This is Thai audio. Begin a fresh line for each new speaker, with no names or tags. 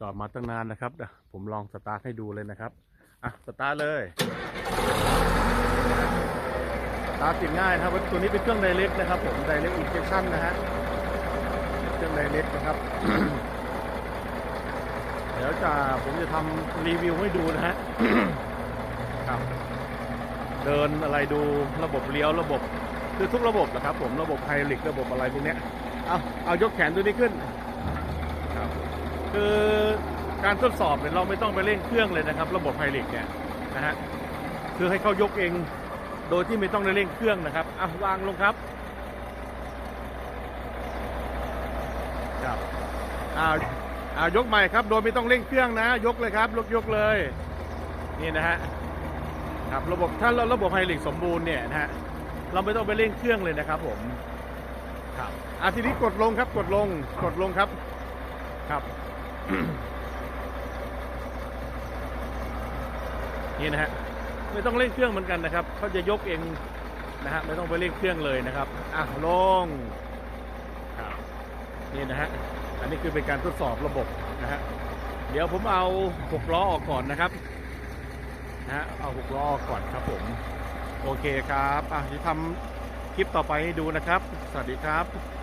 จอดมาตั้งนานนะครับผมลองสตาร์ทให้ดูเลยนะครับอะสตาร์ทเลยสตาร์ทติดง่ายครับตัวนี้เป็นเครื่องไดเรกนะครับ ผมไดเรกอินเจคชั่นนะฮะเครื่องไดเรกนะครับ เดี๋ยวจะผมจะทำรีวิวให้ดูนะฮะครับเดินอะไรดูระบบเลี้ยวระบบคือทุกระบบนะครับ ผมระบบไฮดรอลิกระบบอะไรพวกเนี้ยเอาเอายกแขนตัวนี้ขึ้นครับคือ การทดสอบเนี่ยเราไม่ต้องไปเร่งเครื่องเลยนะครับ ระบบไฮดรอลิกเนี่ยนะฮะคือให้เขายกเองโดยที่ไม่ต้องได้เร่งเครื่องนะครับอะวางลงครับครับอ่าอ่ายกใหม่ครับ โดยไม่ต้องเร่งเครื่องนะ ยกเลยครับยกยกเลย นี่นะฮะครับระบบถ้าราระบบไฮดรอลิกสมบูรณ์เนี่ยนะฮะเราไม่ต้องไปเร่งเครื่องเลยนะครับ ผมครับอะทีนี้กดลงครับ กดลงกดลงครับครับ นี่นะฮะไม่ต้องเร่งเครื่องเหมือนกันนะครับเขาจะยกเองนะฮะไม่ต้องไปเร่งเครื่องเลยนะครับอะลงนี่นะฮะอันนี้คือเป็นการทดสอบระบบนะฮะเดี๋ยวผมเอาหกล้อออกก่อนนะครับนะฮะเอาหกล้อออกก่อนครับผมโอเคครับอะจะทำคลิปต่อไปให้ดูนะครับ สวัสดีครับ